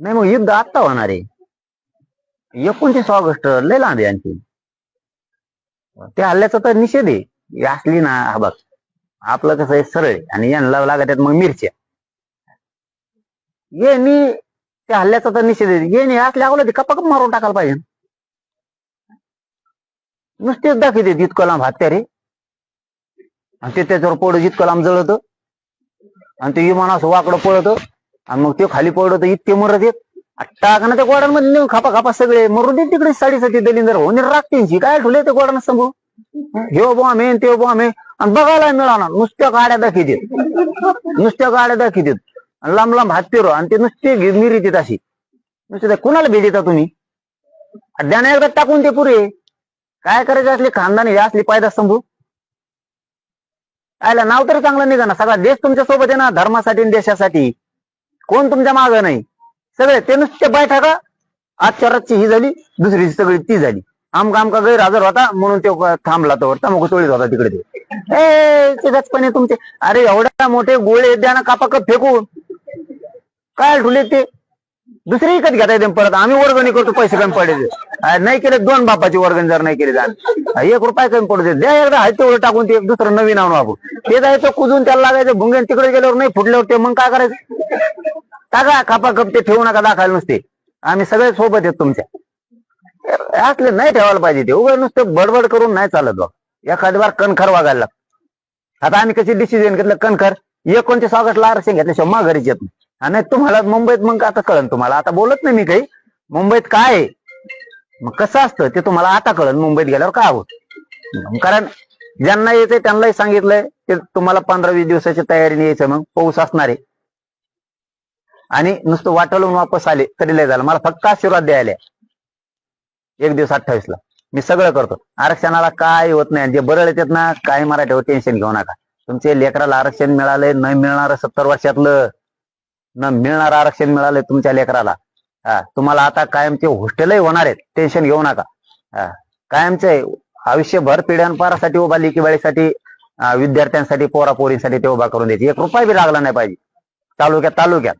नाही मग युद्ध आत्ता होणार आहे. एकोणतीस ऑगस्ट लय लांब आहे आणखी त्या हल्ल्याचा तर निषेध आहे. असली ना हा बघ. आपलं कसं आहे सरळ आहे. आणि यांना लागत आहेत मग मिरच्या. ये मी त्या हल्ल्याचा तर निषेध आहे. नाही असल्या अगोदर ते कप मारून टाकायला पाहिजे. नुसतेच दाखवते इतकं लांब हत्यारे. आणि ते त्याच्यावर पडत इतकं लांब जळत. आणि ते विमान असं वाकडं पळत. आणि मग ते खाली पडत इतके मरत येत टाकणं त्या गोडांमध्ये नेऊन खापा खापा सगळे. मरू दे तिकडे साडेसाती दलिंदर होऊन राखतींची काय ठुले ते गोडान सांगू? हे बो आम्ही ते बो आम्ही. आणि बघायला मिळाला. नुसत्या गाड्या देत नुसत्या गाड्या दाखवतात. आणि लांब लांब हात फिरो आणि ते नुसते घे- देत अशी. नुसते कुणाला भेटता तुम्ही? द्याने एकदा टाकून ते पुरे. काय करायचे असले खानदानी हे असली पायदा संभू? आयला नाव तरी चांगलं निघा ना सगळा देश तुमच्यासोबत आहे ना. धर्मासाठी आणि देशासाठी. कोण तुमच्या माग नाही? सगळे ते नुसते बैठका आजच्या रातची ही झाली दुसरी सगळी ती झाली. आमका आमका गैरहजर होता म्हणून तो थांबला तो मग चोळीत होता तिकडे ते. ए तुमचे. अरे एवढ्या मोठे गोळे द्या ना कापाकप फेकून. काय ठुले ते? दुसरी विकत घेता येते परत. आम्ही वर्गणी करतो पैसे कमी पडायचे. नाही केले दोन बापाची वर्गण जर नाही केली जाण. एक रुपये कमी पडू दे. द्या एकदा हाय तेवढं टाकून ते दुसरं नवीन आणू आपण. ते जायचं कुजून त्याला लागायचं भुंगेन तिकडे गेल्यावर नाही फुटल्यावर ते मग काय करायचं? टाका खापा खप ते ठेवू नका दाखवायला नुसते. आम्ही सगळे सोबत आहेत तुमच्या. असले नाही ठेवायला पाहिजे ते. उभं नुसतं बडबड करून नाही चालत बघ एखादी बार कणखर वागायला आता आम्ही कशी डिसिजन घेतलं? कणखर. एकोणतीस ऑगस्टला आरक्षण घेतल्याशिवाय मग घरीच येत नाही. आणि तुम्हाला मुंबईत मग आता कळन तुम्हाला. आता बोलत नाही मी काही. मुंबईत काय आहे? मग कसं असतं ते तुम्हाला आता कळलं मुंबईत गेल्यावर काय होत कारण ज्यांना यायचंय त्यांनाही सांगितलंय ते तुम्हाला पंधरा वीस दिवसाची तयारीने यायचं मग पाऊस असणार आहे. आणि नुसतं वाटलून वापस आले तरी लय झालं. मला फक्त आशीर्वाद द्यायला एक दिवस अठ्ठावीस ला मी सगळं करतो. आरक्षणाला काय होत नाही. आणि जे बरळ येतात ना काय मराठीवर टेन्शन घेऊ नका. तुमचे लेकराला आरक्षण मिळालंय न मिळणार सत्तर वर्षातलं. न मिळणार आरक्षण मिळालंय तुमच्या लेकराला. हा तुम्हाला आता कायमचे हॉस्टेलही होणार आहेत. टेन्शन घेऊ नका. हा कायमचे आयुष्यभर पिढ्यानपारासाठी उभा लेकीबाळीसाठी विद्यार्थ्यांसाठी पोरापोरींसाठी ते उभा करून द्यायचे एक रुपया बी लागला नाही पाहिजे. तालुक्यात तालुक्यात.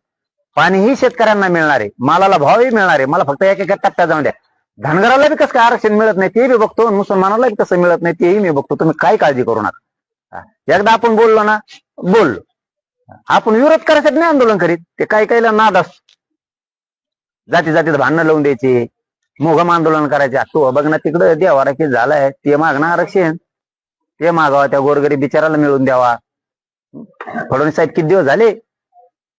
पाणीही शेतकऱ्यांना मिळणार आहे. मालाला भावही मिळणार आहे. मला फक्त एक एक टप्प्यात जाऊन द्या. धनगराला बी कसं काय आरक्षण मिळत नाही ते बी बघतो. मुसलमानाला बी कसं मिळत नाही तेही मी बघतो. तुम्ही काय काळजी करू नका. एकदा आपण बोललो ना बोललो. आपण विरोध करायसाठी नाही आंदोलन करीत. ते काही काहीला नाद असतो. जाती जातीत भांडणं लावून द्यायचे मोघम आंदोलन करायचे. तू बघ ना तिकडं देवारा की झालाय. ते मागणं आरक्षण. ते मागावा त्या गोरगरीब बिचाराला मिळून द्यावा. फडणवीस साहेब किती दिवस झाले?